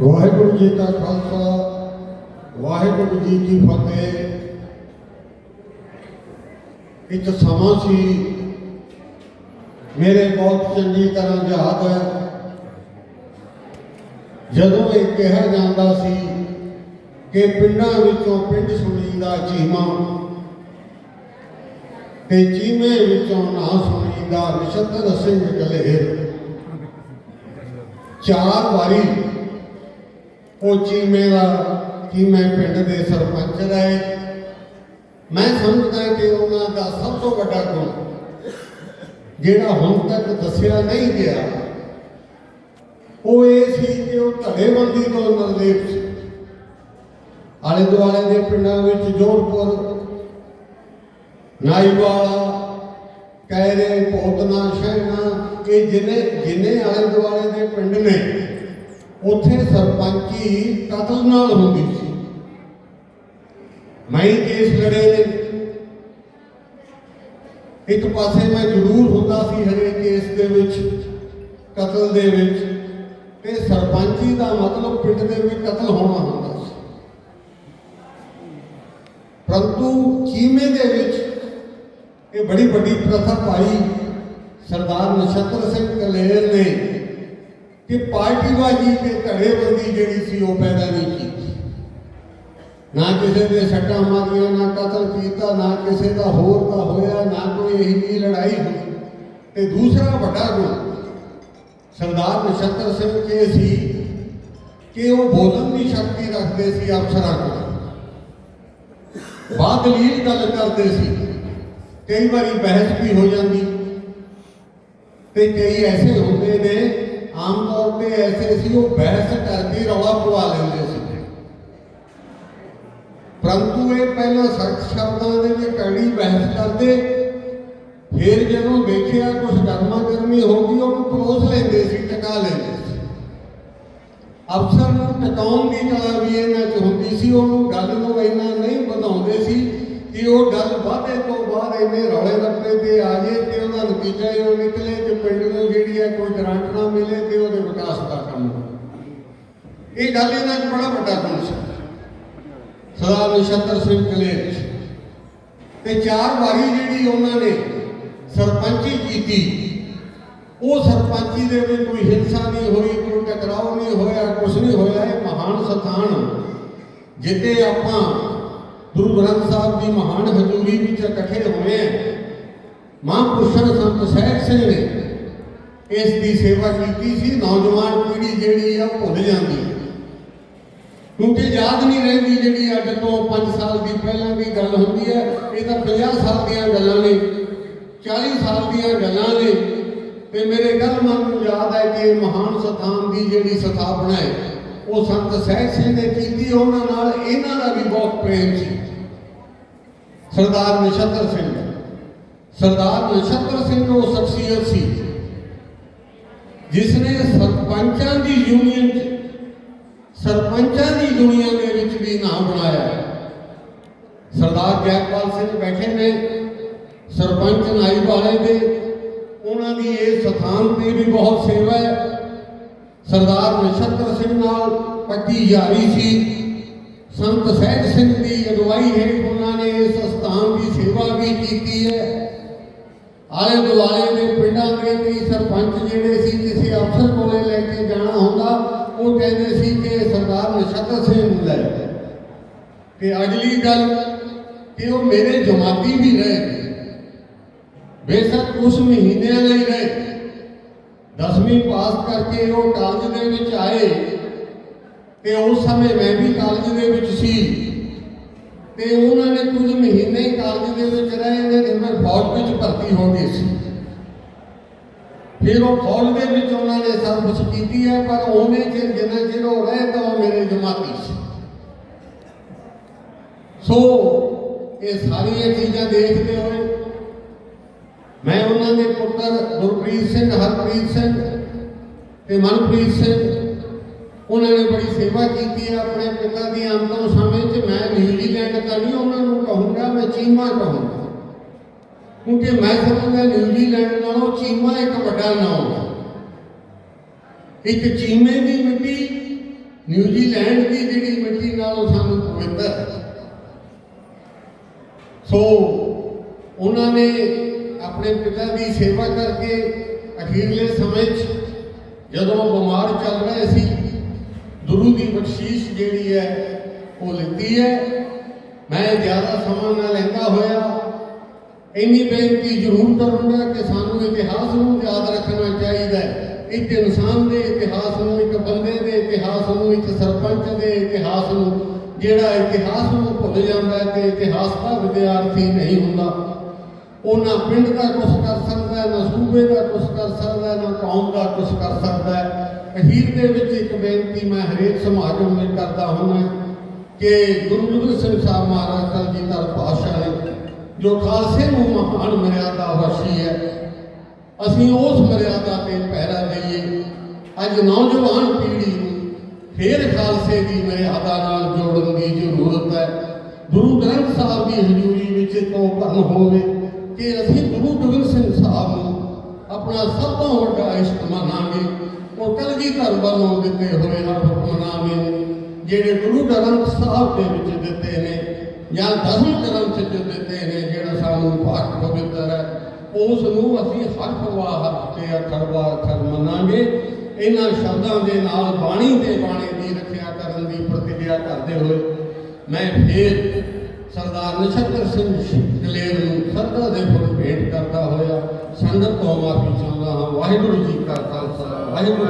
ਵਾਹਿਗੁਰੂ ਜੀ ਕਾ ਖਾਲਸਾ, ਵਾਹਿਗੁਰੂ ਜੀ ਕੀ ਫਤਿਹ। ਇੱਕ ਸਮਾਂ ਸੀ, ਮੇਰੇ ਬਹੁਤ ਚੰਗੀ ਤਰ੍ਹਾਂ ਯਾਦ ਹੈ। ਜਦੋਂ ਇਹ ਕਿਹਾ ਜਾਂਦਾ ਸੀ ਕਿ ਪਿੰਡਾਂ ਵਿੱਚੋਂ ਪਿੰਡ ਸੁਣੀ ਦਾ ਚੀਮਾ ਤੇ ਚੀਮੇ ਵਿੱਚੋਂ ਨਾ ਸੁਣੀਦਾ ਨਛੱਤਰ ਸਿੰਘ ਗਲੇਰ। ਚਾਰ ਵਾਰੀ ਉਹ ਚੀਮੇ ਦਾ, ਚੀਮੇ ਪਿੰਡ ਦੇ ਸਰਪੰਚ ਰਹੇ। ਮੈਂ ਸਮਝਦਾ ਕਿ ਉਹਨਾਂ ਦਾ ਸਭ ਤੋਂ ਵੱਡਾ ਗੁਣ, ਜਿਹੜਾ ਹੁਣ ਤੱਕ ਦੱਸਿਆ ਨਹੀਂ ਗਿਆ, ਉਹ ਇਹ ਸੀ ਕਿ ਉਹ ਧੜੇਬੰਦੀ ਤੋਂ ਨਿਰਲੇਪ ਸੀ। ਆਲੇ ਦੁਆਲੇ ਦੇ ਪਿੰਡਾਂ ਵਿੱਚ ਜੋੜਪੁਰ ਨਾਈਵਾਲਾ ਕੈਰੇ ਪੋਤਨਾ ਸ਼ਹਿਣਾ ਇਹ ਜਿੰਨੇ ਜਿੰਨੇ ਆਲੇ ਦੁਆਲੇ ਦੇ ਪਿੰਡ ਨੇ, ਉੱਥੇ ਸਰਪੰਚੀ ਕਤਲ ਨਾਲ ਹੁੰਦੀ ਸੀ? ਮੈਂ ਕੇਸ ਲੜੇ ਨੇ। ਇੱਕ ਪਾਸੇ ਮੈਂ ਜ਼ਰੂਰ ਹੁੰਦਾ ਸੀ ਹਰੇਕ ਕੇਸ ਦੇ ਵਿੱਚ, ਕਤਲ ਦੇ ਵਿੱਚ। ਤੇ ਸਰਪੰਚੀ ਦਾ ਮਤਲਬ ਪਿੰਡ ਦੇ ਵਿੱਚ ਕਤਲ ਹੋਣਾ ਹੁੰਦਾ ਸੀ। ਪਰੰਤੂ ਚੀਮੇ ਦੇ ਵਿੱਚ ਇਹ ਬੜੀ ਵੱਡੀ ਪ੍ਰਥਾ ਪਾਈ ਸਰਦਾਰ ਨਛੱਤਰ ਸਿੰਘ ਕਲੇਰ ਨੇ ਕਿ ਪਾਰਟੀਬਾਜ਼ੀ ਤੇ ਧੜੇਬੰਦੀ ਜਿਹੜੀ ਸੀ ਉਹ ਪੈਦਾ ਨਹੀਂ ਕੀਤੀ। ਨਾ ਕਿਸੇ ਦੇ ਸੱਟਾਂ ਮਾਰੀਆਂ, ਨਾ ਕਤਲ ਕੀਤਾ, ਨਾ ਕਿਸੇ ਦਾ ਹੋਰ ਦਾ ਹੋਇਆ, ਨਾ ਕੋਈ ਇਹੀ ਜਿਹੀ ਲੜਾਈ ਹੋਈ। ਤੇ ਦੂਸਰਾ ਵੱਡਾ ਗੁਣ, ਸਰਦਾਰ ਨਛੱਤਰ ਸਿੰਘ ਕੇ ਸੀ ਕਿ ਉਹ ਬੋਲਣ ਦੀ ਸ਼ਕਤੀ ਰੱਖਦੇ ਸੀ ਅਫਸਰਾਂ ਕੋਲ। ਬਾਦਲੀਲ ਗੱਲ ਕਰਦੇ ਸੀ ਕਈ ਵਾਰੀ ਬਹਿਸ ਵੀ ਹੋ ਜਾਂਦੀ। ਤੇ ਕਈ ਐਸੇ ਹੁੰਦੇ ਨੇ, ਆਮ ਤੌਰ ਤੇ ਐਸੇ ਸੀ ਉਹ ਬਹਿਸ ਕਰਕੇ ਰੌਲਾ ਪਵਾ ਲੈਂਦੇ ਸੀ। ਪਰੰਤੂ ਇਹ ਪਹਿਲਾਂ ਸਖਤ ਸ਼ਬਦਾਂ ਦੇ ਵਿੱਚ ਕੜੀ ਬਹਿਸ ਕਰਦੇ, ਫਿਰ ਜਦੋਂ ਦੇਖਿਆ ਕੁਝ ਗਰਮਾ ਗਰਮੀ ਹੋ ਗਈ, ਉਹਨੂੰ ਪਰੋਸ ਲੈਂਦੇ ਸੀ, ਟਿਕਾ ਲੈਂਦੇ ਸੀ। ਅਫਸਰ ਨੂੰ ਟਿਕਾਉਣ ਦੀ ਕਲਾ ਵੀ ਇਹਨਾਂ 'ਚ ਹੁੰਦੀ ਸੀ, ਉਹਨੂੰ ਗੱਲ ਨੂੰ ਇੰਨਾ ਨਹੀਂ ਵਧਾਉਂਦੇ ਸੀ ਕਿ ਉਹ ਗੱਲ ਵਾਧੇ ਤੋਂ ਬਾਅਦ ਇੰਨੇ ਰੌਲੇ ਰੱਪੇ ਤੇ ਆ ਜੇ ਤੇ ਉਹਦਾ ਨਤੀਜਾ ਇਹ ਨਿਕਲੇ ਕਿ ਪਿੰਡ ਨੂੰ ਜਿਹੜੀ ਹੈ ਕੋਈ ਗਰੰਟ ਨਾ ਮਿਲੇ ਤੇ ਉਹਦੇ ਵਿਕਾਸ ਦਾ ਕੰਮ ਇਹ ਗੱਲ ਇਹਨਾਂ 'ਚ ਬੜਾ ਵੱਡਾ ਗੁਣ ਸੀ ਸਰਦਾਰ ਨਛੱਤਰ ਸਿੰਘ ਕਲੇਰ ਤੇ ਚਾਰ ਵਾਰੀ ਜਿਹੜੀ ਉਹਨਾਂ ਨੇ ਸਰਪੰਚੀ ਕੀਤੀ, ਉਹ ਸਰਪੰਚੀ ਦੇ ਵਿੱਚ ਕੋਈ ਹਿੰਸਾ ਨਹੀਂ ਹੋਈ, ਕੋਈ ਟਕਰਾਓ ਨਹੀਂ ਹੋਇਆ ਕੁਝ ਨਹੀਂ ਹੋਇਆ, ਇਹ ਮਹਾਨ ਸਥਾਨ ਜਿੱਤੇ ਆਪਾਂ ਗੁਰੂ ਗ੍ਰੰਥ ਸਾਹਿਬ ਦੀ ਮਹਾਨ ਹਜ਼ੂਰੀ ਵਿੱਚ ਇਕੱਠੇ ਹੋਏ ਹਾਂ ਮਹਾਂਪੁਰਸ਼ਾਂ ਸੰਤ ਸਹਿਜ ਸਿੰਘ ਨੇ ਇਸ ਦੀ ਸੇਵਾ ਕੀਤੀ ਸੀ। ਨੌਜਵਾਨ ਪੀੜ੍ਹੀ ਜਿਹੜੀ ਆ ਭੁੱਲ ਜਾਂਦੀ ਹੈ ਕਿਉਂਕਿ ਯਾਦ ਨਹੀਂ ਰਹਿੰਦੀ ਜਿਹੜੀ ਅੱਜ ਤੋਂ 5 ਸਾਲ ਦੀ ਪਹਿਲਾਂ ਦੀ ਗੱਲ ਹੁੰਦੀ ਹੈ ਇਹ ਤਾਂ 50 ਸਾਲ ਦੀਆਂ ਗੱਲਾਂ ਨੇ 40 ਸਾਲ ਦੀਆਂ ਗੱਲਾਂ ਨੇ। ਤੇ ਮੇਰੇ ਗੱਲ ਮਨ ਨੂੰ ਯਾਦ ਹੈ ਕਿ ਇਹ ਮਹਾਨ ਸਥਾਨ ਦੀ ਜਿਹੜੀ ਸਥਾਪਨਾ ਹੈ ਉਹ ਸੰਤ ਸਹਿਜ ਸਿੰਘ ਨੇ ਕੀਤੀ, ਉਹਨਾਂ ਨਾਲ ਇਹਨਾਂ ਦਾ ਵੀ ਬਹੁਤ ਪ੍ਰੇਮ ਸੀ। ਸਰਦਾਰ ਨਛੱਤਰ ਸਿੰਘ। ਸਰਦਾਰ ਨਛੱਤਰ ਸਿੰਘ ਉਹ ਸ਼ਖਸੀਅਤ ਸੀ। ਜਿਸ ਨੇ ਸਰਪੰਚਾਂ ਦੀ ਯੂਨੀਅਨ ਸਰਪੰਚਾਂ ਦੀ ਦੁਨੀਆ ਦੇ ਵਿੱਚ ਵੀ ਨਾਮ ਬਣਾਇਆ। ਸਰਦਾਰ ਜੈਪਾਲ ਸਿੰਘ ਬੈਠੇ ਨੇ, ਸਰਪੰਚ ਨਾਈ ਵਾਲੇ ਦੇ। ਉਹਨਾਂ ਦੀ ਇਹ ਸਥਾਨ ਤੇ ਵੀ ਬਹੁਤ ਸੇਵਾ ਹੈ। ਸਰਦਾਰ ਨਛੱਤਰ ਸਿੰਘ ਨਾਲ ਪੱਕੀ ਯਾਰੀ ਸੀ। ਸੰਤ ਸਹਿਜ ਸਿੰਘ ਦੀ ਅਗਵਾਈ ਹੇਠ ਉਹਨਾਂ ਨੇ ਇਸ ਸਥਾਨ ਦੀ ਸੇਵਾ ਵੀ ਕੀਤੀ ਹੈ। ਆਲੇ ਦੁਆਲੇ ਦੇ ਪਿੰਡਾਂ ਦੇ ਕਈ ਸਰਪੰਚ ਜਿਹੜੇ ਸੀ ਕਿਸੇ ਅਫਸਰ ਕੋਲੇ ਲੈ ਕੇ ਜਾਣਾ ਹੁੰਦਾ, ਉਹ ਕਹਿੰਦੇ ਸੀ ਕਿ ਸਰਦਾਰ ਨਛੱਤਰ ਸਿੰਘ ਨੂੰ ਲੈ ਤੇ ਅਗਲੀ ਗੱਲ ਕਿ ਉਹ ਮੇਰੇ ਜਮਾਤੀ ਵੀ ਰਹੇ ਬੇਸ਼ੱਕ ਕੁਝ ਮਹੀਨਿਆਂ ਲਈ ਰਹੇ ਦਸਵੀਂ ਪਾਸ ਕਰਕੇ ਉਹ ਕਾਲਜ ਦੇ ਵਿੱਚ ਆਏ ਤੇ ਉਸ ਸਮੇਂ ਮੈਂ ਵੀ ਕਾਲਜ ਦੇ ਵਿੱਚ ਸੀ ਤੇ ਉਹਨਾਂ ਨੇ ਕੁਝ ਮਹੀਨੇ ਕਾਲਜ ਦੇ ਵਿੱਚ ਰਹੇ ਨੇ ਤੇ ਮੈਂ ਫੌਜ ਵਿੱਚ ਭਰਤੀ ਹੋ ਗਈ ਸੀ। ਫਿਰ ਉਹ ਫੌਜ ਦੇ ਵਿੱਚ ਉਹਨਾਂ ਨੇ ਸਰਵਿਸ ਕੀਤੀ ਹੈ, ਪਰ ਉਹਨੇ ਚਿਰ ਜਿੰਨਾ ਚਿਰ ਉਹ ਰਹੇ ਤਾਂ ਉਹ ਮੇਰੇ ਜਮਾਤੀ ਸੀ। ਸੋ ਇਹ ਸਾਰੀਆਂ ਚੀਜ਼ਾਂ ਦੇਖਦੇ ਹੋਏ ਮੈਂ ਉਹਨਾਂ ਦੇ ਪੁੱਤਰ ਗੁਰਪ੍ਰੀਤ ਸਿੰਘ, ਹਰਪ੍ਰੀਤ ਸਿੰਘ ਤੇ ਮਨਪ੍ਰੀਤ ਸਿੰਘ, ਉਹਨਾਂ ਨੇ ਬੜੀ ਸੇਵਾ ਕੀਤੀ ਹੈ ਆਪਣੇ ਪਿਤਾ ਦੀ ਆਮਦਨ ਸਮੇਂ 'ਚ। ਮੈਂ ਨਿਊਜ਼ੀਲੈਂਡ ਤਾਂ ਨਹੀਂ ਉਹਨਾਂ ਨੂੰ ਕਹੂੰਗਾ, ਮੈਂ ਚੀਮਾ ਕਹੂੰਗਾ। ਕਿਉਂਕਿ ਮੈਂ ਸਮਝਦਾ ਨਿਊਜ਼ੀਲੈਂਡ ਨਾਲੋਂ ਚੀਮਾ ਇੱਕ ਵੱਡਾ ਨਾਮ ਹੈ। ਇੱਕ ਚੀਮੇ ਦੀ ਮਿੱਟੀ ਨਿਊਜ਼ੀਲੈਂਡ ਦੀ ਜਿਹੜੀ ਮਿੱਟੀ ਨਾਲੋਂ ਸਾਨੂੰ ਪਵਿੱਤਰ ਹੈ। ਸੋ ਉਹਨਾਂ ਨੇ ਆਪਣੇ ਪਿਤਾ ਦੀ ਸੇਵਾ ਕਰਕੇ ਅਖੀਰਲੇ ਸਮੇਂ 'ਚ ਜਦੋਂ ਬਿਮਾਰ ਚੱਲ ਰਹੇ ਸੀ ਗੁਰੂ ਦੀ ਬਖਸ਼ੀਸ਼ ਜਿਹੜੀ ਹੈ, ਉਹ ਲਿੱਤੀ ਹੈ। ਮੈਂ ਜ਼ਿਆਦਾ ਸਮਾਂ ਨਾ ਲੈਂਦਾ ਹੋਇਆ। ਇੰਨੀ ਬੇਨਤੀ ਜ਼ਰੂਰ ਕਰੂੰਗਾ ਕਿ ਸਾਨੂੰ ਇਤਿਹਾਸ ਨੂੰ ਯਾਦ ਰੱਖਣਾ ਚਾਹੀਦਾ ਹੈ। ਇੱਕ ਇਨਸਾਨ ਦੇ ਇਤਿਹਾਸ ਨੂੰ, ਇੱਕ ਬੰਦੇ ਦੇ ਇਤਿਹਾਸ ਨੂੰ, ਇੱਕ ਸਰਪੰਚ ਦੇ ਇਤਿਹਾਸ ਨੂੰ, ਜਿਹੜਾ ਇਤਿਹਾਸ ਨੂੰ ਭੁੱਲ ਜਾਂਦਾ ਹੈ ਤੇ ਇਤਿਹਾਸ ਦਾ ਵਿਦਿਆਰਥੀ ਨਹੀਂ ਹੁੰਦਾ। ਉਹ ਨਾ ਪਿੰਡ ਦਾ ਕੁਝ ਕਰ ਸਕਦਾ, ਨਾ ਸੂਬੇ ਦਾ ਕੁਝ ਕਰ ਸਕਦਾ, ਨਾ ਕੌਮ ਦਾ ਕੁਝ ਕਰ ਸਕਦਾ ਅਖੀਰ ਦੇ ਵਿੱਚ ਇੱਕ ਬੇਨਤੀ ਮੈਂ ਹਰੇਕ ਸਮਾਗਮ ਵਿੱਚ ਕਰਦਾ ਹੁੰਦਾ ਕਿ ਗੁਰੂ ਗੋਬਿੰਦ ਸਿੰਘ ਸਾਹਿਬ ਮਹਾਰਾਜ ਜੀ ਦਾ ਪਾਤਸ਼ਾਹ ਹੈ, ਜੋ ਖਾਲਸੇ ਨੂੰ ਮਹਾਨ ਮਰਿਆਦਾ ਬਖਸ਼ੀ ਹੈ। ਅਸੀਂ ਉਸ ਮਰਿਆਦਾ ਤੇ ਪਹਿਰਾ ਦਈਏ। ਅੱਜ ਨੌਜਵਾਨ ਪੀੜ੍ਹੀ ਨੂੰ ਫੇਰ ਖਾਲਸੇ ਦੀ ਮਰਿਆਦਾ ਨਾਲ ਜੋੜਨ ਦੀ ਜ਼ਰੂਰਤ ਹੈ। ਗੁਰੂ ਗ੍ਰੰਥ ਸਾਹਿਬ ਦੀ ਹਜ਼ੂਰੀ ਵਿੱਚ ਤੋਂ ਭਰਨ ਹੋਵੇ ਕਿ ਅਸੀਂ ਗੁਰੂ ਗੋਬਿੰਦ ਸਿੰਘ ਸਾਹਿਬ ਨੂੰ ਆਪਣਾ ਸਭ ਤੋਂ ਵੱਡਾ ਇਸ਼ਕ ਮੰਨਾਂਗੇ। ਉਹ ਕਲਗੀ ਕਲਗੀਧਰ ਵੱਲੋਂ ਦਿੱਤੇ ਹੋਏ ਹਰ ਹੁਕਮਨਾਮੇ ਜਿਹੜੇ ਗੁਰੂ ਗ੍ਰੰਥ ਸਾਹਿਬ ਦੇ ਵਿੱਚ ਦਿੱਤੇ ਨੇ ਜਾਂ ਦਸਮ ਗ੍ਰੰਥ ਚ ਦਿੱਤੇ ਨੇ, ਜਿਹੜਾ ਸਾਨੂੰ ਪਾਕ ਪਵਿੱਤਰ ਹੈ ਉਸ ਨੂੰ ਅਸੀਂ ਹਰ ਵਾ ਹਰ ਤੇ ਅਖਰ ਵਾ ਅਖਰ ਮੰਨਾਂਗੇ। ਇਹਨਾਂ ਸ਼ਬਦਾਂ ਦੇ ਨਾਲ ਬਾਣੀ ਦੇ ਬਾਣੀ ਦੀ ਰੱਖਿਆ ਕਰਨ ਦੀ ਪ੍ਰਤੀਗਿਆ ਕਰਦੇ ਹੋਏ ਮੈਂ ਫੇਰ ਸਰਦਾਰ ਨਛੱਤਰ ਸਿੰਘ ਦਲੇਰ ਨੂੰ ਸਰਦਾ ਦੇ ਫੁੱਲ ਭੇਟ ਕਰਦਾ ਹੋਇਆ ਸੰਗਤ ਤੋਂ ਮਾਫੀ ਚਾਹੁੰਦਾ ਹਾਂ। ਵਾਹਿਗੁਰੂ ਜੀ ਕਾ ਖਾਲਸਾ, ਵਾਹਿਗੁਰੂ